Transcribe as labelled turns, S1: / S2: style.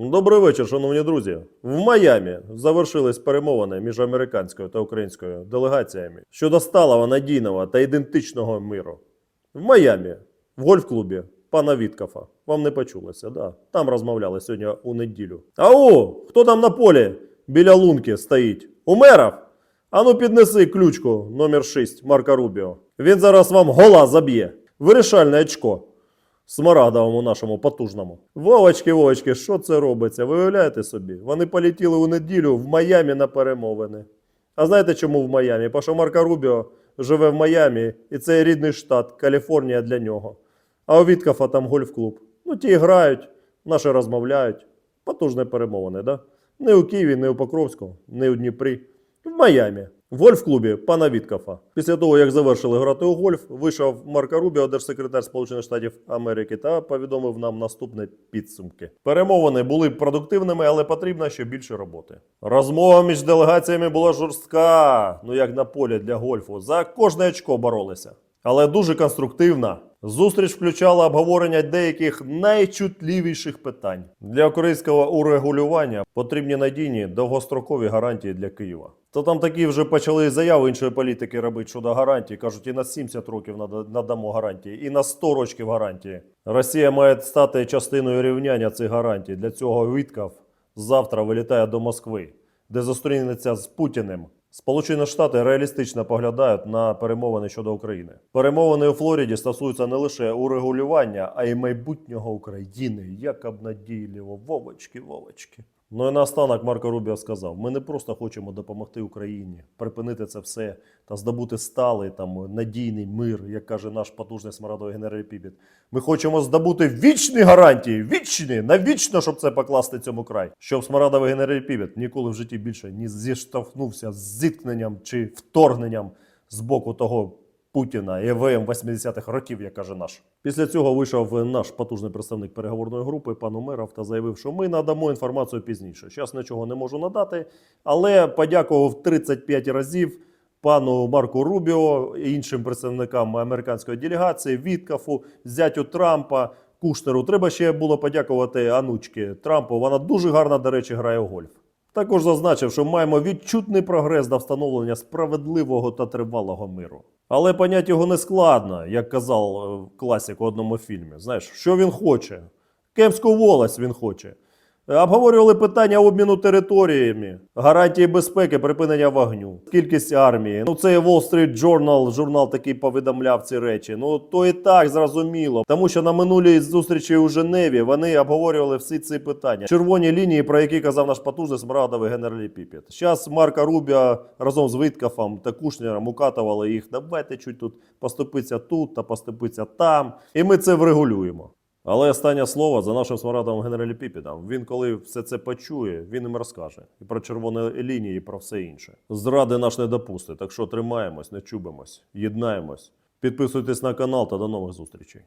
S1: Добрий вечір, шановні друзі. В Майамі завершились перемовини між американською та українською делегаціями щодо сталого, надійного та ідентичного миру. В Майамі, в гольф-клубі пана Віткафа. Вам не почулося, да? Там розмовляли сьогодні у неділю. Ау, хто там на полі біля лунки стоїть? Умеров? Ану піднеси ключку номер 6 Марка Рубіо. Він зараз вам гола заб'є. Вирішальне очко. Смарагдовому нашому потужному. Вовочки, Вовочки, що це робиться? Ви уявляєте собі? Вони полетіли у неділю в Майамі на перемовини. А знаєте чому в Майамі? Бо що Марко Рубіо живе в Майамі, і це рідний штат, Каліфорнія для нього. А у Віткафа там гольф-клуб. Ну, ті грають, наші розмовляють. Потужні перемовини, да? Не у Києві, не у Покровську, не у Дніпрі. В Майамі. В гольф-клубі пана Віткафа. Після того, як завершили грати у гольф, вийшов Марко Рубіо, держсекретар Сполучених Штатів Америки, та повідомив нам наступне підсумки. Перемовини були продуктивними, але потрібно ще більше роботи. Розмова між делегаціями була жорстка, ну як на полі для гольфу. За кожне очко боролися. Але дуже конструктивна. Зустріч включала обговорення деяких найчутливіших питань. Для українського урегулювання потрібні надійні довгострокові гарантії для Києва. То там такі вже почали заяви іншої політики робити щодо гарантій. Кажуть, і на 70 років надамо гарантії, і на 100 років гарантії. Росія має стати частиною рівняння цих гарантій. Для цього Віткав завтра вилітає до Москви, де зустрінеться з Путіним. Сполучені Штати реалістично поглядають на перемовини щодо України. Перемовини у Флориді стосуються не лише урегулювання, а й майбутнього України. Як обнадійливо, Вовочки, Вовочки. Ну і наостанок Марко Рубіо сказав: ми не просто хочемо допомогти Україні, припинити це все та здобути сталий там надійний мир, як каже наш потужний смарадовий генерал Пібіт. Ми хочемо здобути вічні гарантії, вічні, навічно, щоб це покласти цьому край. Щоб смарадовий генерал Пібіт ніколи в житті більше не зіштовхнувся з зіткненням чи вторгненням з боку того Путіна ЕВМ 80-х років, як каже наш. Після цього вийшов наш потужний представник переговорної групи, пан Умеров, та заявив, що ми надамо інформацію пізніше. Зараз нічого не можу надати, але подякував 35 разів пану Марку Рубіо і іншим представникам американської делегації, Віткафу, зятю Трампа. Кушнеру треба ще було подякувати Анучки Трампу. Вона дуже гарно, до речі, грає у гольф. Також зазначив, що маємо відчутний прогрес до встановлення справедливого та тривалого миру. Але понять його не складно, як казав класік класик у одному фільмі. Знаєш, що він хоче? Кемську волость він хоче. Е, Обговорювали питання обміну територіями, гарантії безпеки, припинення вогню, кількість армії. Ну це Wall Street Journal, журнал такий повідомляв ці речі. Ну то і так зрозуміло. Тому що на минулій зустрічі у Женеві вони обговорювали всі ці питання. Червоні лінії, про які казав наш потужний смарагдовий генерал Піпіт. Зараз Марка Рубіа разом з Виткафом та Кушнером укатували їх. Давайте чуть тут поступиться тут та поступиться там. І ми це врегулюємо. Але останнє слово за нашим смарадовим генералі Піпідом. Він, коли все це почує, він їм розкаже і про червоні лінії, і про все інше. Зради наш не допустить. Так що тримаємось, не чубимось, єднаємось. Підписуйтесь на канал та до нових зустрічей.